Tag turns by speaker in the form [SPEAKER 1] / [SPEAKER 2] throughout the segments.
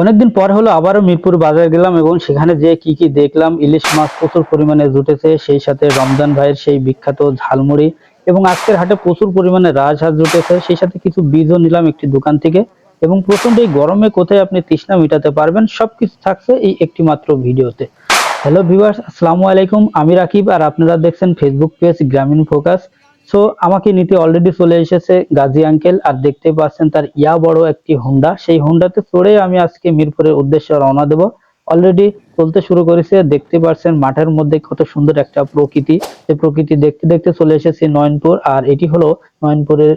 [SPEAKER 1] অনেকদিন পর হলো আবারও মিরপুর বাজার গেলাম এবং সেখানে যে কি কি দেখলাম, ইলিশ মাছ প্রচুর পরিমাণে জুটেছে, সেই সাথে রমজান ভাইয়ের সেই বিখ্যাত ঝালমুড়ি এবং আজকের হাটে প্রচুর পরিমাণে রাজহাঁস জুটেছে, সেই সাথে কিছু বীজও নিলাম একটি দোকান থেকে এবং প্রচণ্ড এই গরমে কোথায় আপনি তৃষ্ণা মেটাতে পারবেন, সবকিছু থাকছে এই একটি মাত্র ভিডিওতে। হ্যালো ভিউয়ার্স আসসালামু আলাইকুম, আমি রাকিব আর আপনারা দেখছেন Facebook page Grameen focus so আমাকে নিতে অলরেডি চলে এসেছে গাজী আঙ্কেল আর দেখতে পাচ্ছেন তার ইয়া বড় একটি হোন্ডা সেই হোন্ডাতে চড়ে আমি আজকে মিরপুরের উদ্দেশ্যে রওনা দেব। অলরেডি চলতে শুরু করেছে দেখতে পাচ্ছেন মাঠের মধ্যে কত সুন্দর একটা প্রকৃতি। যে প্রকৃতি দেখতে দেখতে চলে এসেছে নয়নপুর আর এটি হলো নয়নপুরের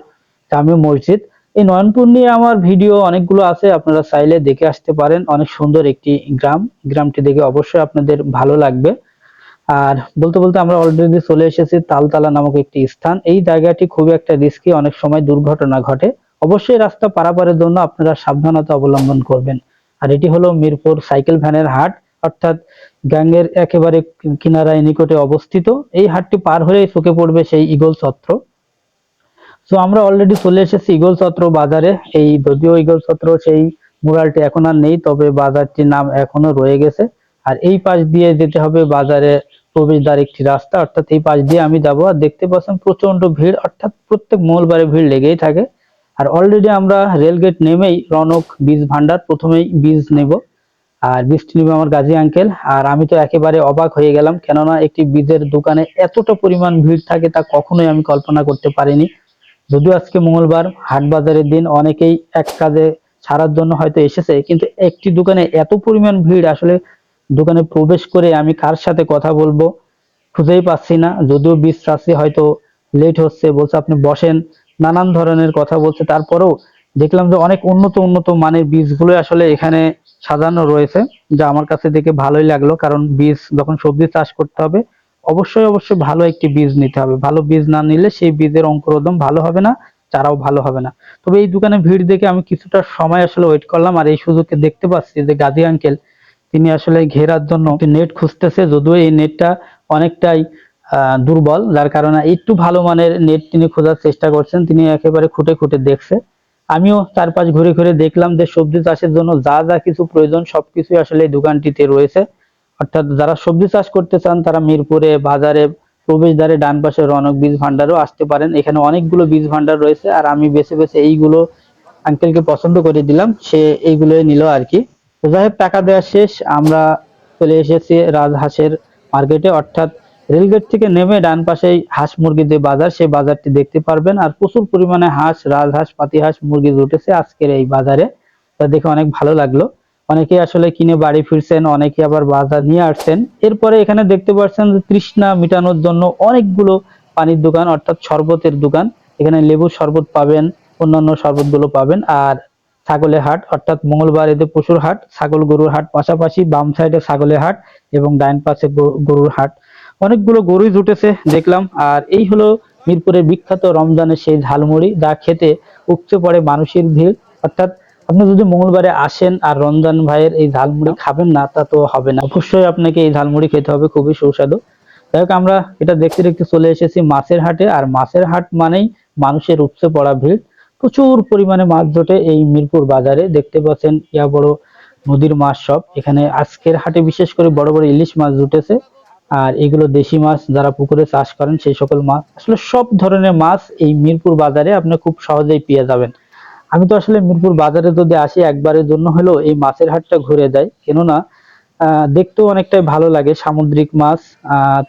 [SPEAKER 1] জামে মসজিদ। এই নয়নপুর নিয়ে আমার ভিডিও অনেকগুলো আছে, আপনারা চাইলে দেখে আসতে পারেন। অনেক সুন্দর একটি গ্রাম। গ্রামটি দেখে অবশ্যই আপনাদের ভালো লাগবে। আর বলতে বলতে আমরা অলরেডি চলে এসেছি তালতালা নামক একটি স্থান। এই জায়গাটি খুবই একটা রিস্কি অনেক সময় দুর্ঘটনা ঘটে। অবশ্যই রাস্তা পারাপারের জন্য আপনারা সাবধানতা অবলম্বন করবেন। আর এটি হলো মিরপুর সাইকেল ভ্যানের হাট, অর্থাৎ গ্যাংয়ের একেবারে কিনারায় নিকটে অবস্থিত। এই হাটটি পার হলেই চোখে পড়বে সেই ইগল ছত্র। তো আমরা অলরেডি চলে এসেছি ইগল ছত্র বাজারে। এই যদিও ইগল ছত্র সেই মুরালটি এখন আর নেই, তবে বাজারটির নাম এখনও রয়ে গেছে। আর এই পাশ দিয়ে যেতে হবে বাজারে প্রবেশদ্বার একটি রাস্তা, অর্থাৎ এই পাশ দিয়ে আমি যাব। আর দেখতে পাচ্ছেন প্রচণ্ড ভিড়, অর্থাৎ প্রত্যেক মঙ্গলবারে ভিড় লেগেই থাকে। আর অলরেডি আমরা রেলগেট নেমেই রনক বীজ ভান্ডার প্রথমেই বীজ নেব। আর বীজটি নেবে আমার গাজী আঙ্কেল আর আমি তো একেবারে অবাক হয়ে গেলাম, কেননা একটি বীজের দোকানে এতটা পরিমাণ ভিড় থাকে তা কখনোই আমি কল্পনা করতে পারিনি। যদিও আজকে মঙ্গলবার, হাট বাজারের দিন অনেকেই এক কাজে ছাড়ার জন্য হয়তো এসেছে, কিন্তু একটি দোকানে এত পরিমাণ ভিড় আসলে দোকানে প্রবেশ করে আমি কার সাথে কথা বলব খুঁজেই পাচ্ছি না। যদিও চাচ্ছি হয়তো লেট হচ্ছে, বলছে আপনি বসেন, নানান ধরনের কথা বলছে। তারপরেও দেখলাম যে অনেক উন্নত উন্নত মানের বীজগুলো আসলে এখানে সাজানো রয়েছে, যা আমার কাছে দেখে ভালোই লাগল। কারণ বীজ যখন সবজি চাষ করতে হবে, অবশ্যই অবশ্যই ভালো একটি বীজ নিতে হবে। ভালো বীজ না নিলে সেই বীজের অঙ্কুরোদম ভালো হবে না, চারাও ভালো হবে না। তবে এই দোকানে ভিড় দেখে আমি কিছুটা সময় আসলে ওয়েট করলাম আর এই সুযোগকে দেখতে পাচ্ছি যে গাজী আঙ্কেল তিনি আসলে ঘেরার জন্য নেট খুঁজতেছে, যদিও এই নেটটা অনেকটাই দুর্বল, যার কারণে একটু ভালো মানের নেট তিনি খোঁজার চেষ্টা করছেন। তিনি একেবারে খুঁটে খুঁটে দেখছে। আমিও চারপাশ ঘুরে ঘুরে দেখলাম যে সবজি চাষের জন্য যা যা কিছু প্রয়োজন সবকিছুই আসলে এই দোকানটিতে রয়েছে। অর্থাৎ যারা সবজি চাষ করতে চান, তারা মিরপুরে বাজারে প্রবেশদ্বারে ডান পাশে রনক বীজ ভান্ডারও আসতে পারেন। এখানে অনেকগুলো বীজ ভান্ডার রয়েছে, আর আমি বেছে বেছে এইগুলো আঙ্কেলকে পছন্দ করে দিলাম। সে এইগুলোই নিল আর কি। যাই টাকা দেওয়া শেষ। আমরা চলে এসেছি রাজহাঁসের মার্কেটে। অর্থাৎ রেলগেট থেকে নেমে ডান পাশেই হাঁস মুরগি যে বাজার, সেই বাজারটি দেখতে পারবেন। আর প্রচুর পরিমাণে হাঁস, রাজহাঁস, পাতিহাঁস মুরগি উঠেছে আজকের এই বাজারে। তা দেখে অনেক ভালো লাগল। অনেকে আসলে কিনে বাড়ি ফিরছেন অনেকে আবার বাজার নিয়ে আসছেন। এরপরে এখানে দেখতে পাচ্ছেন যে তৃষ্ণা মেটানোর জন্য অনেকগুলো পানির দোকান, অর্থাৎ শরবতের দোকান। এখানে লেবুর শরবত পাবেন, অন্যান্য শরবতগুলো পাবেন। আর ছাগলের হাট, অর্থাৎ মঙ্গলবার এতে পশুর হাট, ছাগল গরুর হাট, পাশাপাশি বাম সাইডে ছাগলের হাট এবং ডাইন পাশে গরু- গরুর হাট। অনেকগুলো গরুই জুটেছে, দেখলাম। আর এই হলো মিরপুরের বিখ্যাত রমজানের সেই ঝালমুড়ি, যা খেতে উপচে পড়ে মানুষের ভিড়। অর্থাৎ আপনি যদি মঙ্গলবারে আসেন আর রমজান ভাইয়ের এই ঝালমুড়ি খাবেন না, তা তো হবে না। অবশ্যই আপনাকে এই ঝালমুড়ি খেতে হবে, খুবই সুস্বাদু। যাই হোক, আমরা এটা দেখতে দেখতে চলে এসেছি মাছের হাটে। আর মাছের হাট মানেই মানুষের উপচে পড়া ভিড়। প্রচুর পরিমাণে মাছ জোটে এই মিরপুর বাজারে। দেখতে পাচ্ছেন ইয়া বড় নদীর মাছ সব। এখানে আজকের হাটে বিশেষ করে বড় বড় ইলিশ মাছ জুটেছে। আর এগুলো দেশি মাছ যারা পুকুরে চাষ করেন সেই সকল মাছ। আসলে সব ধরনের মাছ এই মিরপুর বাজারে আপনি খুব সহজেই পেয়ে যাবেন। আমি তো আসলে মিরপুর বাজারে যদি আসি একবারের জন্য হলেও এই মাছের হাটটা ঘুরে যাই। কেননা আহ, দেখতেও অনেকটাই ভালো লাগে সামুদ্রিক মাছ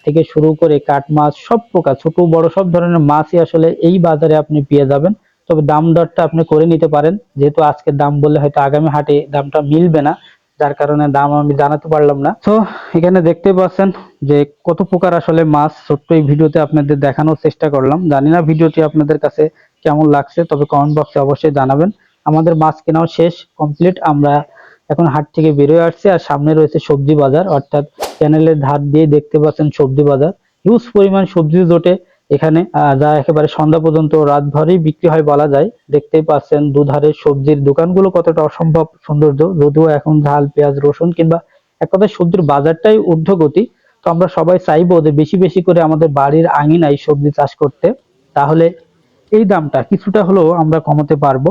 [SPEAKER 1] থেকে শুরু করে কাঠ মাছ সব প্রকার ছোট বড় সব ধরনের মাছই আসলে এই বাজারে আপনি পেয়ে যাবেন। তবে দাম দরটা আপনি করে নিতে পারেন। যেহেতু আজকের দাম বললে হয়তো আগামী হাটে দামটা মিলবে না, যার কারণে দাম আমি জানাতে পারলাম না। তো এখানে দেখতে পাচ্ছেন যে কত প্রকার আসলে মাছ ছোট্ট এই ভিডিওতে আপনাদের দেখানোর চেষ্টা করলাম। জানি না ভিডিওটি আপনাদের কাছে কেমন লাগছে, তবে কমেন্ট বক্সে অবশ্যই জানাবেন। আমাদের মাছ কেনাও শেষ কমপ্লিট আমরা এখন হাট থেকে বেরোয় আসছি আর সামনে রয়েছে সবজি বাজার, অর্থাৎ চ্যানেলের ধার দিয়ে দেখতে পাচ্ছেন সবজি বাজার। হিউজ পরিমাণ সবজি জোটে। এখানে যা একেবারে সন্ধ্যা পর্যন্ত রাত ভরেই বিক্রি হয় বলা যায়। দেখতেই পাচ্ছেন দুধারে সবজির দোকানগুলো কতটা অসম্ভব সৌন্দর্য। যদিও এখন ঝাল, পেঁয়াজ, রসুন কিংবা এক কথায় সবজির বাজারটাই ঊর্ধ্বগতি, তো আমরা সবাই চাইব যে বেশি বেশি করে আমাদের বাড়ির আঙিনায় সবজি চাষ করতে। তাহলে এই দামটা কিছুটা হলেও আমরা কমাতে পারব।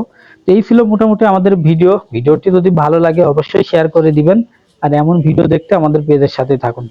[SPEAKER 1] তো এই ছিল মোটামুটি আমাদের ভিডিও। ভিডিওটি যদি ভালো লাগে অবশ্যই শেয়ার করে দিবেন। আর এমন ভিডিও দেখতে আমাদের পেজের সাথে থাকুন।